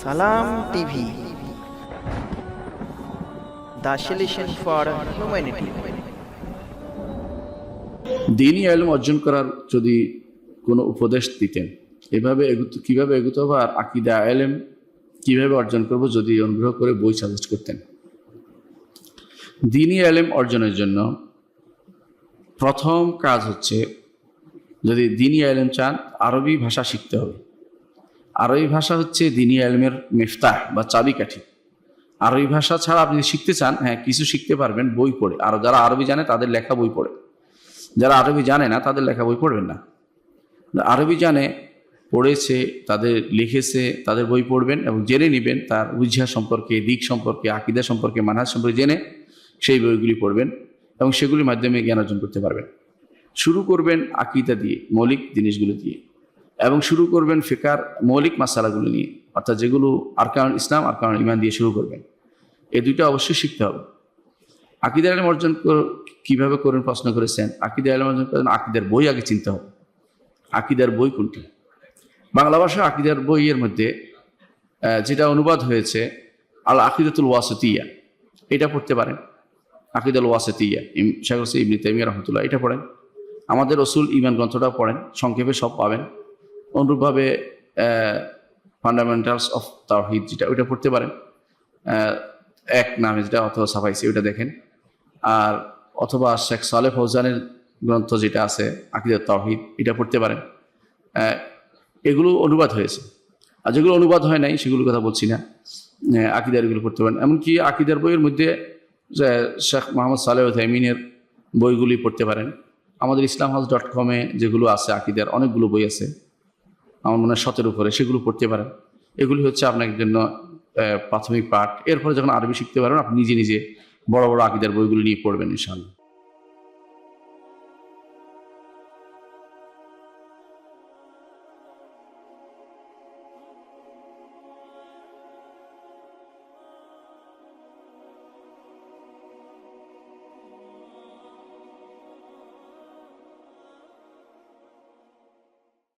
সালাম TV. The for humanity. দিনই এলম অর্জন করার যদি কোনো উপদেশ দিতেন, এভাবে এগুতে কীভাবে এগুতে হবে আর আকিদা এলেম কীভাবে অর্জন করব যদি অনুগ্রহ করে বই সাজেস্ট করতেন। দিনই এলেম অর্জনের জন্য প্রথম কাজ হচ্ছে যদি দিনই এলেম চান, আরবি ভাষা শিখতে হবে। আরবি ভাষা হচ্ছে দিনী আলমের মেফতাহ বা চাবিকাঠি। আরবি ভাষা ছাড়া আপনি শিখতে চান হ্যাঁ কিছু শিখতে পারবেন বই পড়ে। আর যারা আরবি জানে, তাদের লেখা বই পড়ে। যারা আরবি জানে না, তাদের লেখা বই পড়বেন না। আরবি জানে, পড়েছে, তাদের লিখেছে, তাদের বই পড়বেন এবং জেনে নেবেন তার উজ্জা সম্পর্কে, দিক সম্পর্কে, আকিদা সম্পর্কে, মানহাজ সম্পর্কে জেনে সেই বইগুলি পড়বেন এবং সেগুলির মাধ্যমে জ্ঞান অর্জন করতে পারবেন। শুরু করবেন আকিদা দিয়ে, মৌলিক জিনিসগুলো দিয়ে। এবং শুরু করবেন ফেকার মৌলিক মাসালাগুলো নিয়ে, অর্থাৎ যেগুলো আরকান ইসলাম আরকান ইমান দিয়ে শুরু করবেন। এই দুইটা অবশ্যই শিখতে হবে। আকিদা আলম অর্জন কীভাবে করেন প্রশ্ন করেছেন? আকিদা আলম অর্জন করেন, আকিদার বই আগে চিনতে হবে। আকিদার বই কোনটি? বাংলা ভাষা আকিদার বইয়ের মধ্যে যেটা অনুবাদ হয়েছে, আল আকিদাতুল ওয়াসতিয়া। এটা পড়তে পারেন। আকিদাল ওয়াসতিয়া। শেখ হোসেন ইবনি তাইমিয়া রহমতুল্লাহ, এটা পড়েন। আমাদের রসুল ইমান গ্রন্থটা পড়েন। সংক্ষেপে সব পাবেন। অনুরূপভাবে ফান্ডামেন্টালস অফ তাওহিদ যেটা, ওইটা পড়তে পারেন। এক নামে যেটা, অথবা সাফাইসি, ওইটা দেখেন। আর অথবা শেখ সালে ফৌজানের গ্রন্থ যেটা আছে আকিদার তাওহিদ, এটা পড়তে পারেন। এগুলো অনুবাদ হয়েছে। আর যেগুলো অনুবাদ হয় নাই, সেগুলোর কথা বলছি না। আকিদার এগুলো পড়তে পারেন। এমনকি আকিদার বইয়ের মধ্যে শেখ মোহাম্মদ সালেহ থাইমিনের বইগুলি পড়তে পারেন। আমাদের ইসলাম হাউস ডট কমে যেগুলো আছে, আকিদার অনেকগুলো বই আছে। আমার মনে হয় সতের উপরে, সেগুলো পড়তে পারেন। এগুলি হচ্ছে আপনার জন্য প্রাথমিক পাঠ। এরপরে যখন আরবি শিখতে পারবেন, আপনি নিজে নিজে বড় বড় আকিদার বইগুলো নিয়ে পড়বেন, ইনশাআল্লাহ।